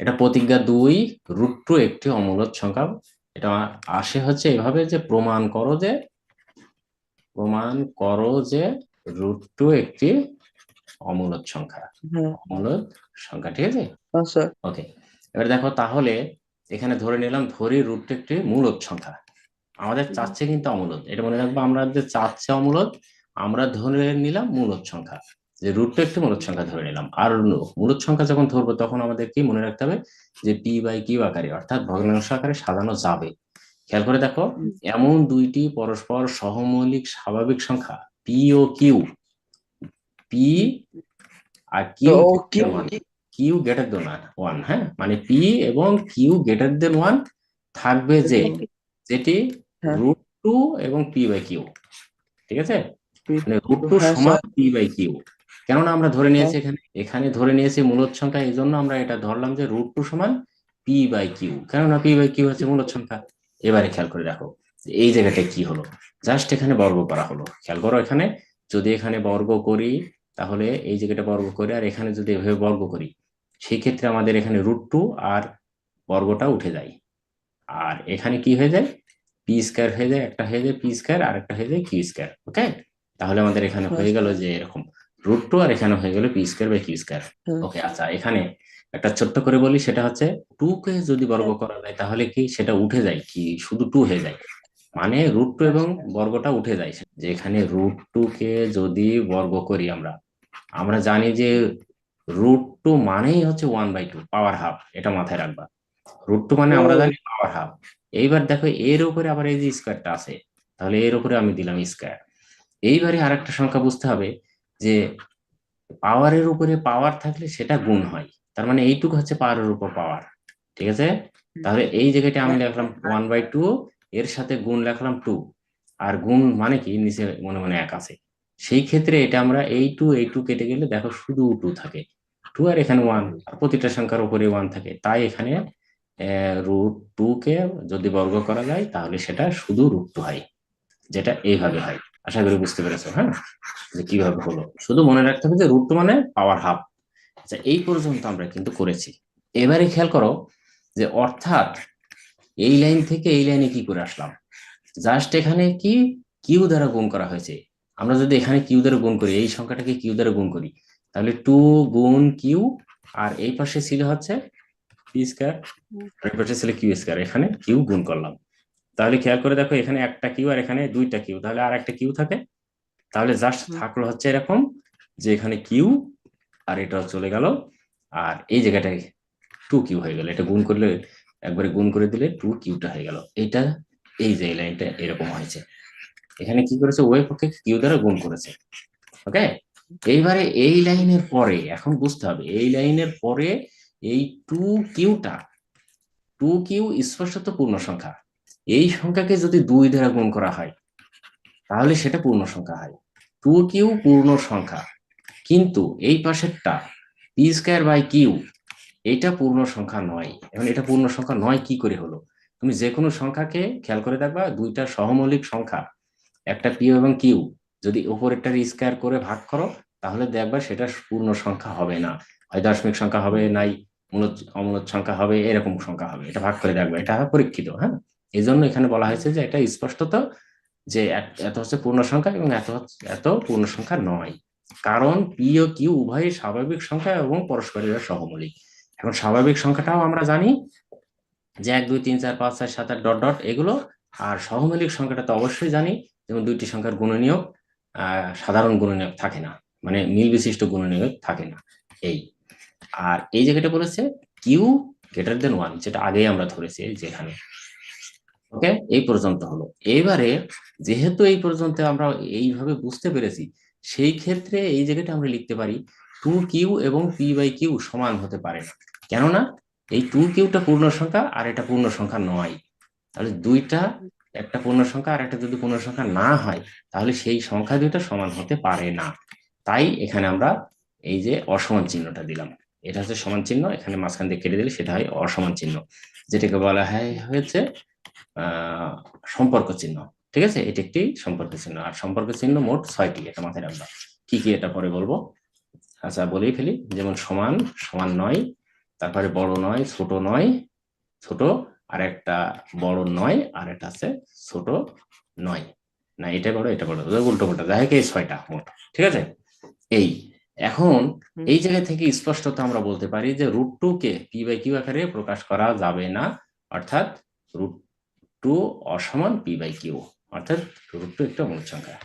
এটা প্রতিজ্ঞা দুই রুট টু একটি অমূলত সংখ্যা। এটা আসে হচ্ছে এভাবে যে প্রমাণ করো যে প্রমাণ করো যে রুট টু একটি অমূলত সংখ্যা। হ্যাঁ। অমূলদ সংখ্যা ঠিক আছে? হ্যাঁ ওকে এবার দেখো তাহলে এখানে ধরে নিলাম ধরি রুট টু একটি মূলত সংখ্যা। আমাদের চাচ্ছে কিন্তু অমূলদ এটা মনে রাখব আমরা যে চাচ্ছে অমূলত আমরা ধরে নিলাম মূলত সংখ্যা। যে রুটটা একটি মূলদ সংখ্যা ধরে নিলাম। আর মূলদ সংখ্যা যখন ধরবো তখন আমাদের কি মনে রাখতে হবে যে পি বাই কিউ আকারে অর্থাৎ ভগ্নাংশ আকারে সাজানো যাবে। খেয়াল করে দেখো এমন দুইটি পরস্পর সহমৌলিক স্বাভাবিক সংখ্যা পি ও কিউ পি আর Q Q greater than one হ্যাঁ? মানে পি এবং কিউ গ্রেটার দেন ওয়ান থাকবে যে যেটি হ্যাঁ। রুট টু এবং পি বাই কিউ ঠিক আছে? মানে রুট টু হ্যাঁ, সমান পি বাই কিউ কেননা আমরা ধরে নিয়েছি এখানে এখানে ধরে নিয়েছি মূলত সংখ্যা এই জন্য আমরা এটা ধরলাম যে রুট টু সমান পি বাই কিউ কেননা পি বাই কিউ হচ্ছে মূলত সংখ্যা এবারে খেয়াল করে যে এই জায়গাটায় কি হলো? জাস্ট এখানে বর্গ করা হলো। খেয়াল করো এখানে যদি এখানে বর্গ করি তাহলে এই জায়গাটা বর্গ করে আর এখানে যদি এভাবে বর্গ করি সেই ক্ষেত্রে আমাদের এখানে রুট টু আর বর্গটা উঠে যায়। আর এখানে কি হয়ে যায়? পি স্কয়ার হয়ে যায় একটা হয়ে যায় পি স্কয়ার আর একটা হয়ে যায় কিউ স্কয়ার ওকে তাহলে আমাদের এখানে হয়ে গেল যে এরকম। রুট টু আর এখানে হয়ে গেল P square by Q square. Okay আচ্ছা এখানে একটা ছোট্ট করে বলি সেটা হচ্ছে টু কে যদি বর্গ করা যায় তাহলে কি সেটা উঠে যায়? কি শুধু টু হয়ে যায়? মানে রুট টু এবং বর্গটা উঠে যায়। যে এখানে রুট টু কে যদি বর্গ করি আমরা আমরা জানি যে রুট টু মানেই হচ্ছে one by two power half এটা মাথায় রাখবা। রুট টু মানে আমরা জানি পাওয়ার হাফ এইবার দেখো এর উপরে আবার এই যে স্কোয়ারটা আছে তাহলে এর উপরে আমি দিলাম স্কোয়ার এইবারে আরেকটা সংখ্যা বুঝতে হবে যে পাওয়ারের উপরে পাওয়ার থাকলে সেটা গুণ হয়। তার মানে এইটুকু হচ্ছে পাওয়ারের উপর পাওয়ার ঠিক আছে? তাহলে এই জায়গাটা আমি লিখলাম ওয়ান বাই টু এর সাথে গুণ লিখলাম টু আর গুণ মানে কি? নিচে মনে মনে এক আছে। সেই ক্ষেত্রে এটা আমরা এই টু এই টু কেটে গেলে দেখো শুধু টু থাকে। টু আর এখানে ওয়ান আর প্রতিটা সংখ্যার উপরে ওয়ান থাকে। তাই এখানে রুট টু কে যদি বর্গ করা যায় তাহলে সেটা শুধু রুট টু হয় যেটা এইভাবে হয়। আশা করি বুঝতে পেরেছ হ্যাঁ? যে কীভাবে হলো। শুধু মনে রাখতে হবে যে রুট মানে পাওয়ার হাফ আচ্ছা এই পর্যন্ত আমরা কিন্তু করেছি। এবারে খেয়াল করো যে অর্থাৎ এই লাইন থেকে এই লাইনে কি করে আসলাম? জাস্ট এখানে কি কিউ দ্বারা গুণ করা হয়েছে। আমরা যদি এখানে কিউ দ্বারা গুণ করি, এই সংখ্যাটাকে কিউ দ্বারা গুণ করি, তাহলে টু গুণ কিউ আর এই পাশে ছিল হচ্ছে পি স্কয়ার এই পাশে ছিল কিউ স্কয়ার এখানে কিউ গুণ করলাম। তাহলে খেয়াল করে দেখো এখানে একটা কিউ আর এখানে দুইটা কিউ তাহলে আর একটা কিউ থাকে। তাহলে জাস্ট থাকল হচ্ছে এরকম যে এখানে কিউ আর এটা চলে গেল। আর এই জায়গাটায় টু কিউ হয়ে গেল। এটা গুণ করলে একবারে গুণ করে দিলে টু কিউটা হয়ে গেল। এটা এই যে লাইনটা এরকম হয়েছে। এখানে কি করেছে? ওই পক্ষে কিউ দ্বারা গুণ করেছে। ওকে এইবারে এই লাইনের পরে এখন বুঝতে হবে এই লাইনের পরে এই টু কিউটা টু কিউ স্পষ্টত পূর্ণ সংখ্যা। এই সংখ্যাকে যদি দুই দ্বারা গুণ করা হয়, তাহলে সেটা পূর্ণ সংখ্যা হয়। টু কিউ পূর্ণ সংখ্যা। কিন্তু এই পাশেরটা, পি স্কয়ার বাই কিউ, এটা পূর্ণ সংখ্যা নয়। এখন এটা পূর্ণ সংখ্যা নয় কি করে হলো? তুমি যে কোনো সংখ্যাকে খেয়াল করে দেখবা, দুইটা সহমৌলিক সংখ্যা, একটা পি এবং কিউ। যদি উপরেরটার স্কয়ার করে ভাগ করো, তাহলে দেখবা সেটা পূর্ণ সংখ্যা হবে না। হয় দশমিক সংখ্যা হবে, নাই মূলত অমূলত সংখ্যা হবে, এরকম সংখ্যা হবে। এটা ভাগ করে দেখবা, এটা পরীক্ষিত হ্যাঁ? এই জন্য এখানে বলা হয়েছে যে এটা স্পষ্টত যে এত- হচ্ছে পূর্ণ সংখ্যা এবং এত এত পূর্ণ সংখ্যা নয়। কারণ পি ও কিউ উভয়ই স্বাভাবিক সংখ্যা এবং পরস্পরের সহমৌলিক। এখন স্বাভাবিক সংখ্যাটাও আমরা জানি যে এক, দুই, তিন, চার, পাঁচ, ছয়, সাত, আট, ডট ডট, এগুলো। আর সহমৌলিক সংখ্যাটা তো অবশ্যই জানি, যেমন দুইটি সংখ্যার গুণনীয়ক সাধারণ গুণনীয়ক থাকে না মানে মিল বিশিষ্ট গুণনীয়ক থাকে না, এই। আর এই জায়গাটা বলেছে কিউ গ্রেটার দেন ওয়ান যেটা আগেই আমরা ধরেছি যেখানে। ওকে এই পর্যন্ত হলো। এইবারে যেহেতু এই পর্যন্ত আমরা এইভাবে বুঝতে পেরেছি, সেই ক্ষেত্রে এই জায়গাটা আমরা লিখতে পারি টু কিউ এবং পি বাই কিউ সমান হতে পারে। কেননা এই টু কিউটা পূর্ণ সংখ্যা আর এটা পূর্ণ সংখ্যা নয়। তাহলে দুইটা একটা পূর্ণ সংখ্যা আর একটা যদি পূর্ণ সংখ্যা না হয়, তাহলে সেই সংখ্যা দুইটা সমান হতে পারে না। তাই এখানে আমরা এই যে অসমান চিহ্নটা দিলাম। এটা হচ্ছে সমান চিহ্ন, এখানে মাঝখান দিয়ে কেটে দিলে সেটা হয় অসমান চিহ্ন। যেটাকে বলা হয়, হয়েছে সম্পর্ক চিহ্ন। ঠিক আছে? এটি একটি সম্পর্ক চিহ্ন। আর সম্পর্ক চিহ্ন মোট ছয়টি এটা মাথায় রাখবা। কি কি এটা পরে বলব? আচ্ছা বলেই ফেলি। যেমন সমান সমান নয় তারপরে বড় নয় ছোট নয় ছোট আর একটা বড় নয় আর একটা আছে ছোট নয়। না এটা বড় এটা বড় উল্টো পাল্টা। যাই হোক এই ছয়টা মোট। ঠিক আছে? এই এখন এই জায়গা থেকে স্পষ্টত আমরা বলতে পারি যে রুট টু কে পি বাই কিউ আকারে প্রকাশ করা যাবে না। অর্থাৎ রুট টু অসমান পি বাই কিউ অর্থাৎ রুট টু একটা মূল সংখ্যা।